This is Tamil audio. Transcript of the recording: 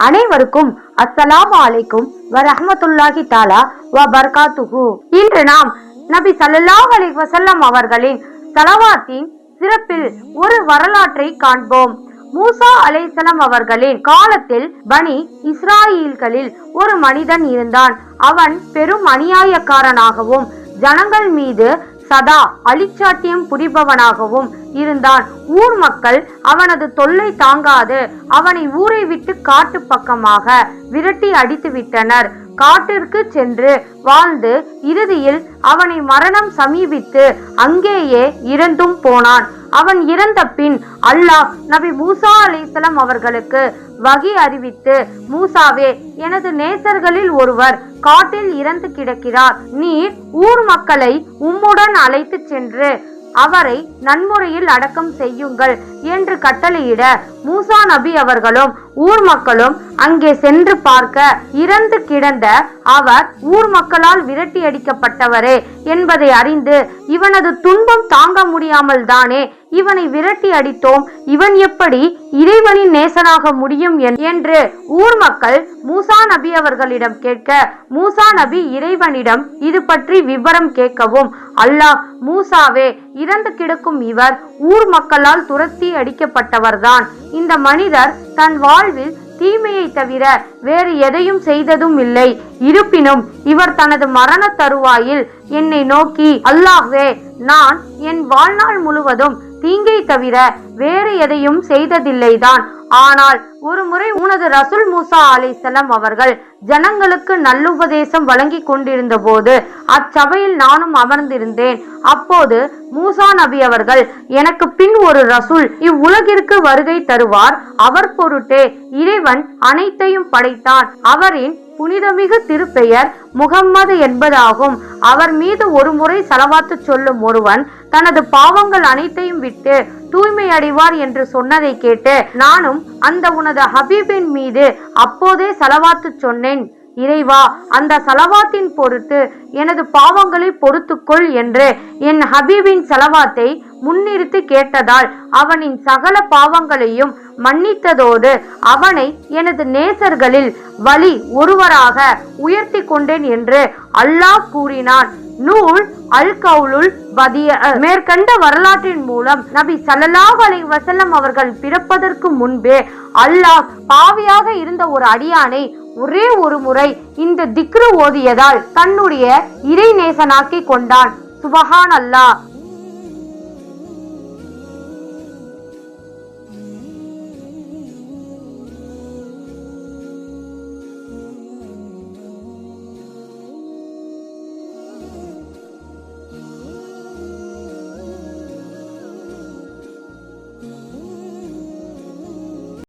அனைவருக்கும் அஸ்ஸலாமு அலைக்கும் வ ரஹ்மத்துல்லாஹி தாலா வ பர்காத்துஹு இன்று நாம் நபி ஸல்லல்லாஹு அலைஹி வஸல்லம் அவர்களின் தலவாத்தின் சிறப்பில் ஒரு வரலாற்றை காண்போம். மூசா அலைசலம் அவர்களின் காலத்தில் பனி இஸ்ராயீல்களில் ஒரு மனிதன் இருந்தான். அவன் பெரும் அநியாயக்காரனாகவும் ஜனங்கள் மீது சதா அழிச்சாட்டியம் புரிபவனாகவும் இருந்தான். ஊர் மக்கள் அவனது தொல்லை தாங்காது. அவனை ஊரை விட்டு காட்டு பக்கமாக விரட்டி அடித்து விட்டனர் காட்டிற்கு சென்று வாழ்ந்து இறுதியில் அவனை மரணம் சமீபித்து அங்கேயே இறந்தும் போனான். அவன் இறந்த பின் அல்லாஹ் நபி மூசா அலைஹிஸ்ஸலாம் அவர்களுக்கு வகி அறிவித்து மூசாவே எனது நேசர்களில் ஒருவர் காட்டில் இறந்து கிடக்கிறார். நீர் ஊர் மக்களை உம்முடன் அழைத்து சென்று அவரை நன்முறையில் அடக்கம் செய்யுங்கள் என்று கட்டளையிட மூசா நபி அவர்களும் ஊர் மக்களும் அங்கே சென்று பார்க்க இறந்து கிடந்த அவர் ஊர் மக்களால் விரட்டி அடிக்கப்பட்டவரே என்பதை அறிந்து இவனது துன்பம் தாங்க முடியாமல் தானே இவனை விரட்டி அடித்தோம். இவன் எப்படி இறைவனின் நேசனாக முடியும் என்- என்று ஊர் மக்கள் மூசா நபி அவர்களிடம் கேட்க மூசா நபி இறைவனிடம் இது பற்றி விவரம் கேட்கவும் அல்லாஹ் மூசாவே இறந்து கிடக்கும் இவர் ஊர் மக்களால் துரத்தி அடிக்கப்பட்டவர்தான். இந்த மனிதர் தன் வாழ்வில் தீமையை தவிர வேறு எதையும் செய்ததும் இல்லை. இருப்பினும் இவர் தனது மரண தருவாயில் என்னை நோக்கி அல்லாஹ்வே நான் என் வாழ்நாள் முழுவதும் தீங்கை தவிர வேறு எதையும் செய்ததில்லைதான். ஆனால் ஒரு முறை உனது ரசுல் மூசா அலைஹிஸ்ஸலாம் அவர்கள் ஜனங்களுக்கு நல்லுபதேசம் வழங்கி கொண்டிருந்த போது அச்சபையில் நானும் அமர்ந்திருந்தேன். அப்போது மூசா நபி அவர்கள் எனக்கு பின் ஒரு ரசூல் இவ்வுலகிற்கு வருகை தருவார். அவர் பொருட்டே இறைவன் அனைத்தையும் படைத்தான். அவரின் புனிதமிகு திருப்பெயர் முகம்மது என்பதாகும். அவர் மீது ஒரு முறை செலவாத்து சொல்லும் ஒருவன் தனது பாவங்கள் அனைத்தையும் விட்டு தூய்மை அடைவார் என்று சொன்னதை கேட்டு நானும் அந்த உனது ஹபீபின் மீது அப்போதே செலவாத்து சொன்னேன். இறைவா அந்த சலவாத்தின் பொருட்டு எனது பாவங்களை பொறுத்துக்கொள் என்று என் ஹபீபின் செலவாத்தை முன்னிறுத்தி கேட்டதால் அவனின் சகல பாவங்களையும் மன்னித்ததோடு அவனை எனது நேசர்களில் வழி ஒருவராக உயர்த்தி கொண்டேன் என்று அல்லாஹ் கூறினான். நூல் அல் கவுலுல் பதிய மேற்கண்ட வரலாற்றின் மூலம் நபி ஸல்லல்லாஹு அலை வசல்லம் அவர்கள் பிறப்பதற்கு முன்பே அல்லாஹ் பாவியாக இருந்த ஒரு அடியானை ஒரே ஒரு முறை இந்த திக்ரு ஓதியதால் தன்னுடைய இறை நேசனாக்கி கொண்டான். சுபஹான் அல்லாஹ்